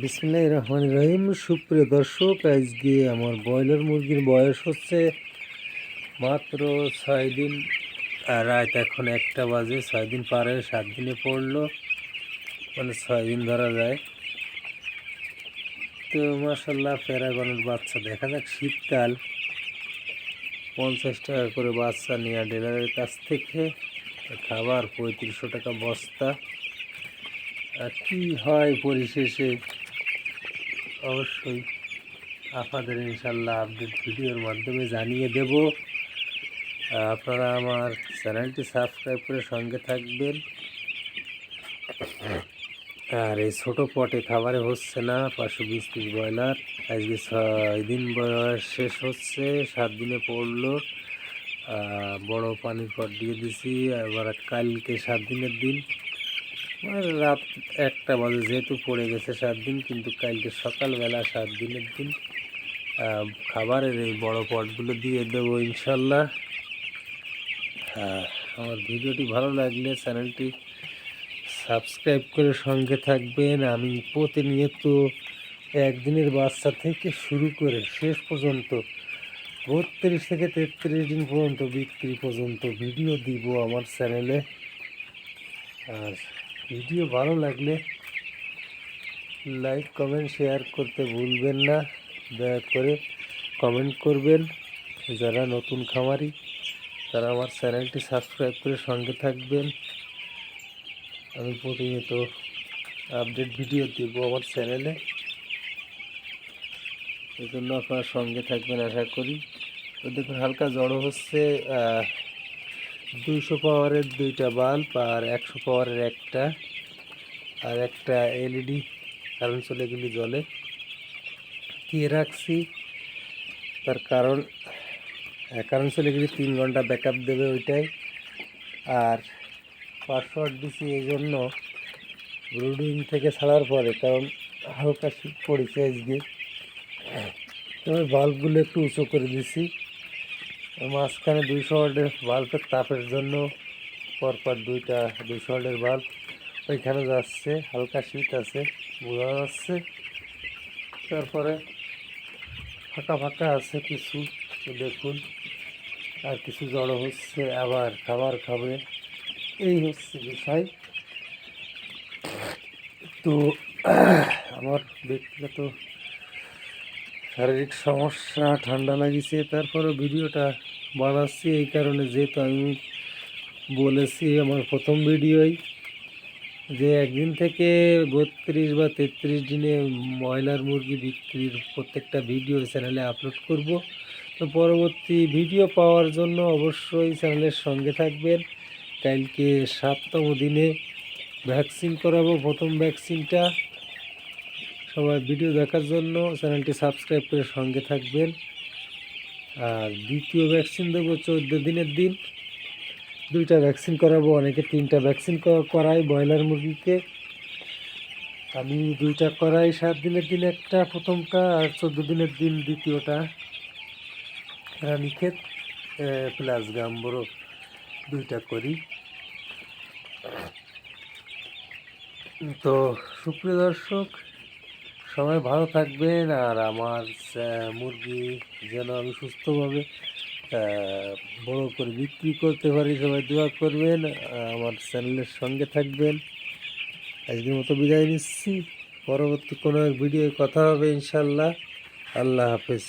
বিসমুল্লাহ রহমান রহিম। সুপ্রিয় দর্শক, আজকে আমার ব্রয়লার মুরগির বয়স হচ্ছে মাত্র ছয় দিন রাত এখন একটা বাজে, ছয় দিন পারে সাত দিনে পড়ল মানে ছয় দিন ধরা যায়। তো মাসাল্লাহ প্যারাগনের বাচ্চা, দেখা যাক শীতকাল। পঞ্চাশ টাকা করে বাচ্চা নেওয়া ডিলারের কাছ থেকে, খাবার পঁয়ত্রিশশো টাকা বস্তা। আর কী হয় পরিশেষে? অবশ্যই আপনাদের ইনশাল্লাহ আপডেট ভিডিওর মাধ্যমে জানিয়ে দেব। আপনারা আমার চ্যানেলটি সাবস্ক্রাইব করে সঙ্গে থাকবেন। আর এই ছোটো পটে খাবারে হচ্ছে না, পাঁচশো বিশ পিস ব্রয়লার। আজকে ছয় দিন বয়স শেষ হচ্ছে, সাত দিনে পড়ল। বড় পানির পট দিয়ে দিছি, এবার কালকে সাত দিনের দিন। রাত একটা বাজে, যেহেতু পড়ে গেছে সাত দিন কিন্তু কালকে সকালবেলা সাত দিনের দিন খাবারের এই বড় পটগুলো দিয়ে দেবো ইনশাল্লাহ। হ্যাঁ আমার ভিডিওটি ভালো লাগলে চ্যানেলটি সাবস্ক্রাইব করে সঙ্গে থাকবেন। আমি প্রতিনিয়ত একদিনের বাচ্চা থেকে শুরু করে শেষ পর্যন্ত, বত্রিশ থেকে তেত্রিশ দিন পর্যন্ত বিক্রি পর্যন্ত ভিডিও দিব আমার চ্যানেলে। আর ভিডিও ভালো লাগলে লাইক, কমেন্ট, শেয়ার করতে ভুলবেন না। দয়া করে কমেন্ট করবেন। যারা নতুন খামারি, তারা আমার চ্যানেলটি সাবস্ক্রাইব করে সঙ্গে থাকবেন। আমি প্রতিনিয়ত আপডেট ভিডিও দেবো আমার চ্যানেলে। এই জন্য আপনার সঙ্গে থাকবেন আশা করি। তো দেখুন, হালকা জড়ো হচ্ছে দুইশো পাওয়ারের দুইটা বাল্ব আর একশো পাওয়ারের একটা, আর একটা এলইডি কারণ চলে এগুলি জলে। দিয়ে রাখছি? তার কারণ কারণ চলে গেলে তিন ঘণ্টা ব্যাকআপ দেবে ওইটাই। আর পাসওয়ার্ড দিছি এই জন্য ব্রুডিং থেকে ছাড়ার পরে, কারণ হালকা শীত পড়েছে আজকে। তবে বাল্বগুলো একটু উঁচু করে দিছি। মাঝখানে দুইশো ওয়ার্ডের বাল্বের তাপের জন্য পরপর দুইটা দুইশো ওয়ার্ডের বাল্ব ওইখানে যাচ্ছে, হালকা শীত আছে, বোঝা যাচ্ছে। তারপরে ফাঁকা ফাঁকা আছে কিছু, দেখুন। আর কিছু জড়ো হচ্ছে, আবার খাবার খাবে। এই হচ্ছে বিষয়। তো, আমার ব্যক্তিগত শারীরিক সমস্যা, ঠান্ডা লাগিছে তারপরে ভিডিওটা বানাচ্ছি এই কারণে যেহেতু আমি বলেছি আমার প্রথম ভিডিওই যে একদিন থেকে বত্রিশ বা তেত্রিশ দিনে ময়লার মুরগি বিক্রির প্রত্যেকটা ভিডিও চ্যানেলে আপলোড করব। তো পরবর্তী ভিডিও পাওয়ার জন্য অবশ্যই চ্যানেলের সঙ্গে থাকবেন। কালকে সাততম দিনে ভ্যাকসিন করাবো, প্রথম ভ্যাকসিনটা সবাই ভিডিও দেখার জন্য চ্যানেলটি সাবস্ক্রাইব করে সঙ্গে থাকবেন। আর দ্বিতীয় ভ্যাকসিন দেবো চোদ্দ দিনের দিন। দুইটা ভ্যাকসিন করাবো, অনেকে তিনটা ভ্যাকসিন করাই ব্রয়লার মুরগিকে। আমি দুইটা করাই, সাত দিনের দিন একটা, প্রথমটা আর চোদ্দ দিনের দিন দ্বিতীয়টা। রানীক্ষেত প্লাস গাম্বরো দুইটা করি। তো সুপ্রিয় দর্শক সবাই ভালো থাকবেন আর আমার মুরগি যেন আমি সুস্থভাবে বড় করে বিক্রি করতে পারি, সবাই দোয়া করবেন। আমার চ্যানেলের সঙ্গে থাকবেন। আজকের মতো বিদায় নিচ্ছি। পরবর্তী কোনো এক ভিডিওয় কথা হবে ইনশাল্লাহ। আল্লাহ হাফেজ।